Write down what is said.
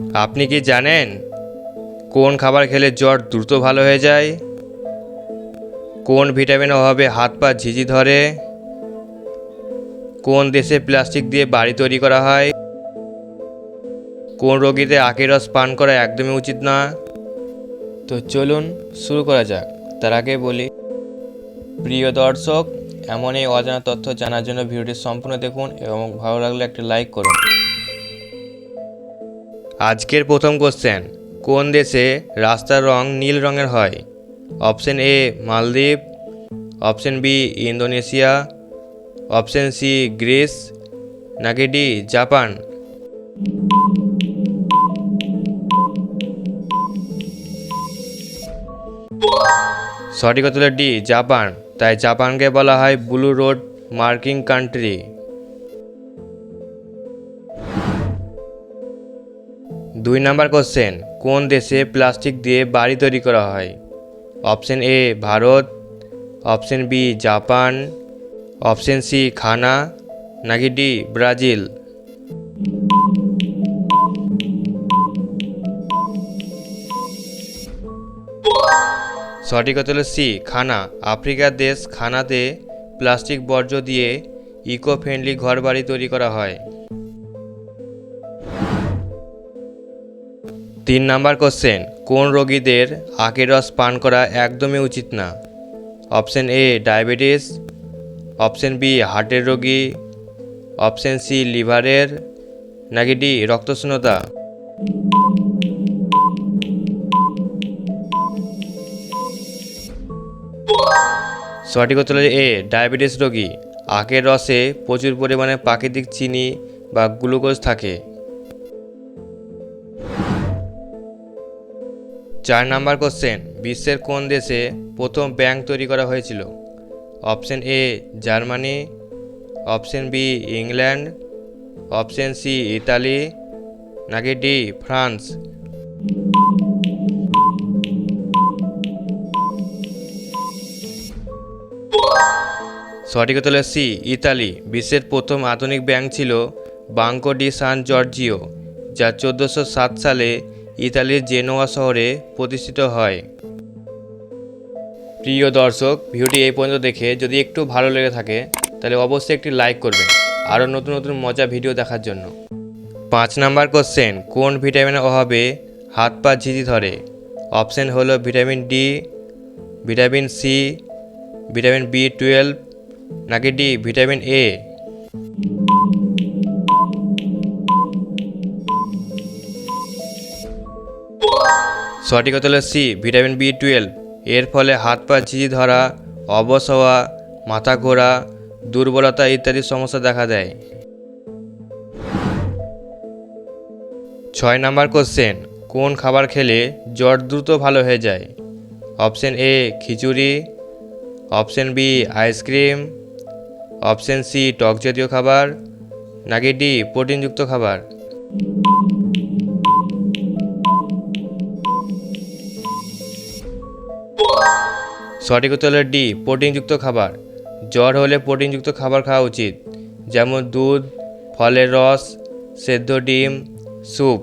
আপনি কি জানেন কোন খাবার খেলে জ্বর দ্রুত ভালো হয়ে যায়? কোন ভিটামিন অভাবে হাত পা ঝিঝি ধরে? কোন দেশে প্লাস্টিক দিয়ে বাড়ি তৈরি করা হয়? কোন রোগীতে আখের রস পান করা একদমই উচিত না? তো চলুন শুরু করা যাক। তার আগে বলি, প্রিয় দর্শক এমন এই অজানা তথ্য জানার জন্য ভিডিওটি সম্পূর্ণ দেখুন এবং ভালো লাগলে একটি লাইক করুন। আজকের প্রথম কোশ্চেন কোন দেশে রাস্তার রং নীল রঙের হয়? অপশন এ মালদ্বীপ। Option B Indonesia. Option C Greece. নাকি ডি জাপান। সঠিক উত্তর ডি জাপান। তাই জাপানকে বলা হয় ব্লু রোড মার্কিং কান্ট্রি দুই নাম্বার কোশ্চেন, কোন দেশে প্লাস্টিক দিয়ে বাড়ি তৈরি করা হয়? Option A, Bharat, option B, Japan, option C, Ghana, নাকি ডি, ব্রাজিল? সঠিক হলো সি, খানা। আফ্রিকার দেশ খানাতে প্লাস্টিক বর্জ্য দিয়ে ইকো ফ্রেন্ডলি ঘরবাড়ি তৈরি করা হয়। তিন নাম্বার কোশ্চেন, কোন রোগীদের আখের রস পান করা একদমই উচিত না? Option A, diabetes, option B, হার্টের রোগী, অপশন সি, লিভারের, নাকি ডি, রক্তশূন্যতা? সঠিক উত্তর এ, ডায়াবেটিস রোগী। আখের রসে প্রচুর পরিমাণে প্রাকৃতিক চিনি বা গ্লুকোজ থাকে। চার নাম্বার কোশ্চেন, বিশ্বের কোন দেশে প্রথম ব্যাংক তৈরি করা হয়েছিল? Option A, Germany, option B, England, option C, Italy, নাকি ডি, ফ্রান্স? সঠিক হলো সি, ইতালি। বিশ্বের প্রথম আধুনিক ব্যাংক ছিল বাঙ্কো ডি সান জর্জিও, যা চোদ্দোশো সাত সালে ইতালির জেনোয়া শহরে প্রতিষ্ঠিত হয়। প্রিয় দর্শক, ভিডিওটি এই পর্যন্ত দেখে যদি একটু ভালো লেগে থাকে, তাহলে অবশ্যই একটি লাইক করবেন। আরও নতুন নতুন মজা ভিডিও দেখার জন্য। পাঁচ নাম্বার কোশ্চেন, কোন ভিটামিনের অভাবে হাত পা ঝিঝি ধরে? অপশন হলো vitamin D, vitamin C, vitamin B twelve, নাকি ডি, ভিটামিন এ? সঠিক হলো সি, ভিটামিন বি টুয়েলভ। এর ফলে হাত পা, ঝিঝি ধরা, অবশ হওয়া, মাথা ঘোরা, দুর্বলতা ইত্যাদি সমস্যা দেখা দেয়। ছয় নাম্বার কোশ্চেন, কোন খাবার খেলে জ্বর দ্রুত ভালো হয়ে যায়? Option A, khichdi. Option B, ice cream. Option C, টক জাতীয় খাবার। নাকি ডি, প্রোটিনযুক্ত খাবার? সঠিক উত্তর হলো ডি, প্রোটিনযুক্ত খাবার। জ্বর হলে প্রোটিনযুক্ত খাবার খাওয়া উচিত, যেমন দুধ, ফলের রস, সেদ্ধ ডিম, স্যুপ।